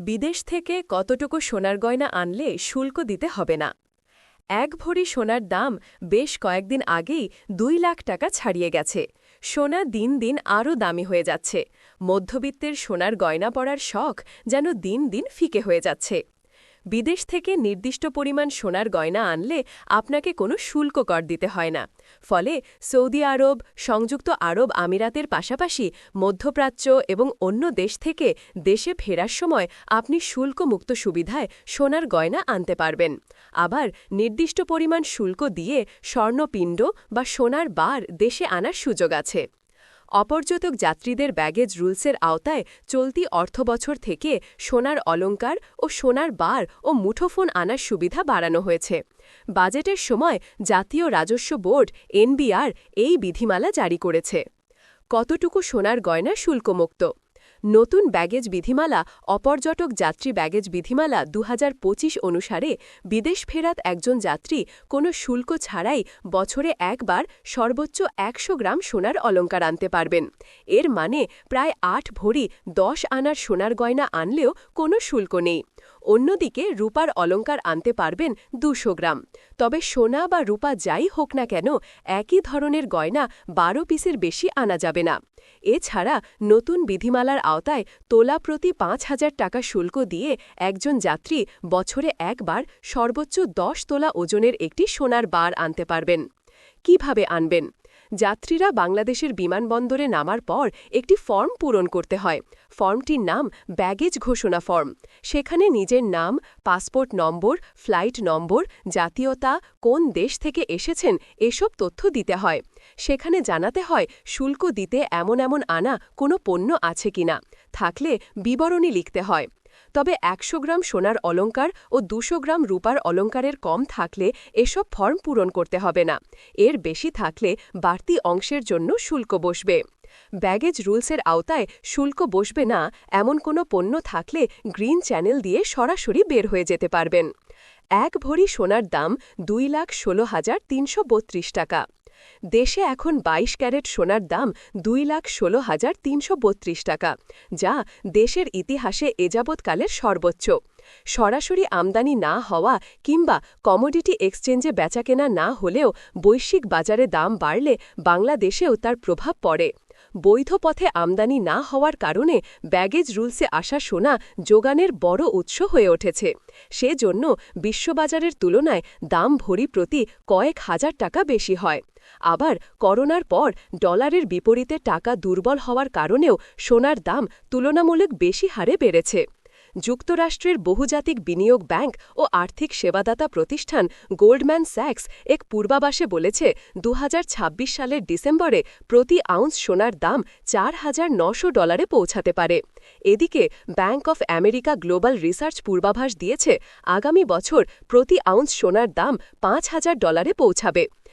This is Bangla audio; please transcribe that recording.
বিদেশ থেকে কতটুকু সোনার গয়না আনলে শুল্ক দিতে হবে না। এক ভরি সোনার দাম বেশ কয়েকদিন আগেই দুই লাখ টাকা ছাড়িয়ে গেছে। সোনা দিন দিন আরও দামি হয়ে যাচ্ছে। মধ্যবিত্তের সোনার গয়না পড়ার শখ যেন দিন দিন ফিকে হয়ে যাচ্ছে। বিদেশ থেকে নির্দিষ্ট পরিমাণ সোনার গয়না আনলে আপনাকে কোনো শুল্ক কর দিতে হয় না। ফলে সৌদি আরব, সংযুক্ত আরব আমিরাতের পাশাপাশি মধ্যপ্রাচ্য এবং অন্য দেশ থেকে দেশে ফেরার সময় আপনি শুল্কমুক্ত সুবিধায় সোনার গয়না আনতে পারবেন। আবার নির্দিষ্ট পরিমাণ শুল্ক দিয়ে স্বর্ণপিণ্ড বা সোনার বার দেশে আনার সুযোগ আছে। অপর্যটক যাত্রীদের ব্যাগেজ রুলসের আওতায় চলতি অর্থবছর থেকে সোনার অলঙ্কার ও সোনার বার ও মুঠোফোন আনার সুবিধা বাড়ানো হয়েছে। বাজেটের সময় জাতীয় রাজস্ব বোর্ড এনবিআর এই বিধিমালা জারি করেছে। কতটুকু সোনার গয়না শুল্কমুক্ত? নতুন ব্যাগেজ বিধিমালা, অপর্যটক যাত্রী ব্যাগেজ বিধিমালা দু হাজার পঁচিশ অনুসারে বিদেশ ফেরাত একজন যাত্রী কোনো শুল্ক ছাড়াই বছরে একবার সর্বোচ্চ একশো গ্রাম সোনার অলঙ্কার আনতে পারবেন। এর মানে প্রায় আট ভরি দশ আনার সোনার গয়না আনলেও কোনো শুল্ক নেই। অন্যদিকে রূপার অলঙ্কার আনতে পারবেন দুশো গ্রাম। তবে সোনা বা রূপা যাই হোক না কেন, একই ধরনের গয়না বারো পিসের বেশি আনা যাবে না। এছাড়া নতুন বিধিমালার আওতায় তোলা প্রতি পাঁচ হাজার টাকা শুল্ক দিয়ে একজন যাত্রী বছরে একবার সর্বোচ্চ দশ তোলা ওজনের একটি সোনার বার আনতে পারবেন। কীভাবে আনবেন? যাত্রীরা বাংলাদেশের বিমানবন্দরে নামার পর একটি ফর্ম পূরণ করতে হয়। ফর্মটির নাম ব্যাগেজ ঘোষণা ফর্ম। সেখানে নিজের নাম, পাসপোর্ট নম্বর, ফ্লাইট নম্বর, জাতীয়তা, কোন দেশ থেকে এসেছেন এসব তথ্য দিতে হয়। সেখানে জানাতে হয়, শুল্ক দিতে এমন এমন আনা কোনো পণ্য আছে কিনা। থাকলে বিবরণী লিখতে হয়। তবে একশো গ্রাম সোনার অলঙ্কার ও দুশো গ্রাম রূপার অলঙ্কারের কম থাকলে এসব ফর্ম পূরণ করতে হবে না। এর বেশি থাকলে বাড়তি অংশের জন্য শুল্ক বসবে। ব্যাগেজ রুলসের আওতায় শুল্ক বসবে না, এমন কোনো পণ্য থাকলে গ্রিন চ্যানেল দিয়ে সরাসরি বের হয়ে যেতে পারবেন। এক ভরি সোনার দাম দুই লাখ ষোলো হাজার তিনশো টাকা। দেশে এখন ২২ ক্যারেট সোনার দাম দুই লাখ ষোলো হাজার তিনশো টাকা, যা দেশের ইতিহাসে এযাবৎকালের সর্বোচ্চ। সরাসরি আমদানি না হওয়া কিংবা কমোডিটি এক্সচেঞ্জে বেচাকেনা না হলেও বৈশ্বিক বাজারে দাম বাড়লে বাংলাদেশেও তার প্রভাব পড়ে। বৈধ পথে আমদানি না হওয়ার কারণে ব্যাগেজ রুলসে আসা সোনা যোগানের বড় উৎস হয়ে উঠেছে। সেজন্য বিশ্ববাজারের তুলনায় দাম ভরি প্রতি কয়েক হাজার টাকা বেশি হয়। আবার করোনার পর ডলারের বিপরীতে টাকা দুর্বল হওয়ার কারণেও সোনার দাম তুলনামূলক বেশি হারে বেড়েছে। যুক্তরাষ্ট্রের বহুজাতিক বিনিয়োগ ব্যাংক ও আর্থিক সেবাদাতা প্রতিষ্ঠান গোল্ডম্যান স্যাক্স এক পূর্বাবাসে বলেছে দু হাজার ছাব্বিশ সালের ডিসেম্বরে প্রতি আউন্স সোনার দাম চার হাজার নশো ডলারে পৌঁছাতে পারে। এদিকে Bank of America global research পূর্বাভাস দিয়েছে, আগামী বছর প্রতি আউন্স সোনার দাম পাঁচ হাজার ডলারে পৌঁছাবে।